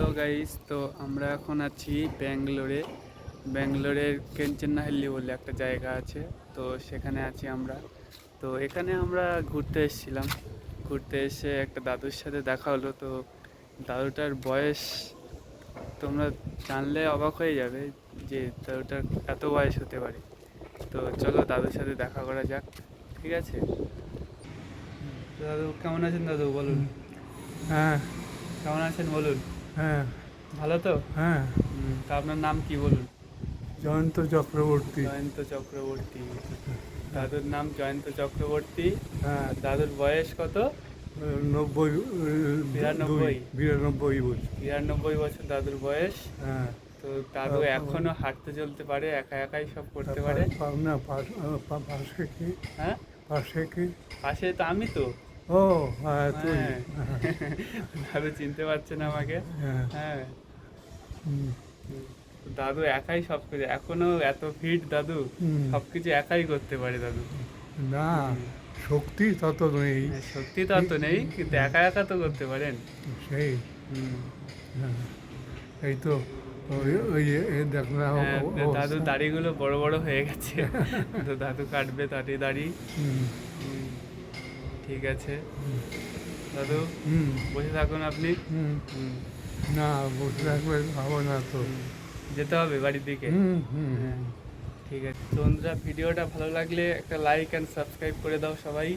Hello guys তো আমরা এখন আছি ব্যাঙ্গালোরে। ব্যাঙ্গালোরের কেঞ্চেন্নাহাল্লি বলে একটা জায়গা আছে তো সেখানে আছি আমরা। তো এখানে আমরা ঘুরতে এসেছিলাম। ঘুরতে এসে একটা দাদুর সাথে দেখা হলো তো দাদুটার বয়স তোমরা জানলে অবাক হয়ে যাবে যে দাদুটার এত বয়স হতে পারে। তো চলো দাদুর সাথে দেখা করা যাক ঠিক আছে? দাদু কেমন আছেন দাদু বলুন। হ্যাঁ। কেমন আছেন বলুন? হ্যাঁ। ভালো তো? হ্যাঁ। তা আপনার নাম কি বলুন? জয়ন্ত চক্রবর্তী। জয়ন্ত চক্রবর্তী। দাদুর নাম জয়ন্ত চক্রবর্তী। হ্যাঁ। দাদুর বয়স কত? নব্বই বিরানব্বই। বিরানব্বই বছর। বিরানব্বই বছর দাদুর বয়স। হ্যাঁ। তো দাদু এখনও হাঁটতে চলতে পারে একা একাই সব করতে পারে? না পাশে কি? হ্যাঁ? পাশে কি? পাশে তো আমি তো। ও হ্যাঁ তুই। হ্যাঁ। দাদু চিনতে পারছে না আমাকে। হ্যাঁ। হ্যাঁ। দাদু একাই সব কিছু এখনও এত ফিট দাদু। সব কিছু একাই করতে পারে দাদু। না শক্তি তত নেই। হ্যাঁ, সত্যি তো অত নেই কিন্তু একা একা তো করতে পারেন। সেই। এই তো দাদু দাড়িগুলো বড় বড় হয়ে গেছে। তো দাদু কাটবে দাড়ি দাড়ি ঠিক আছে। দাদু হুম। বসে থাকুন আপনি। না বসে থাকবে ভাবো না তো। যেতে হবে বাড়ির দিকে। হ্যাঁ ঠিক আছে। চন্দ্রা বন্ধুরা ভিডিওটা ভালো লাগলে একটা লাইক অ্যান্ড সাবস্ক্রাইব করে দাও সবাই।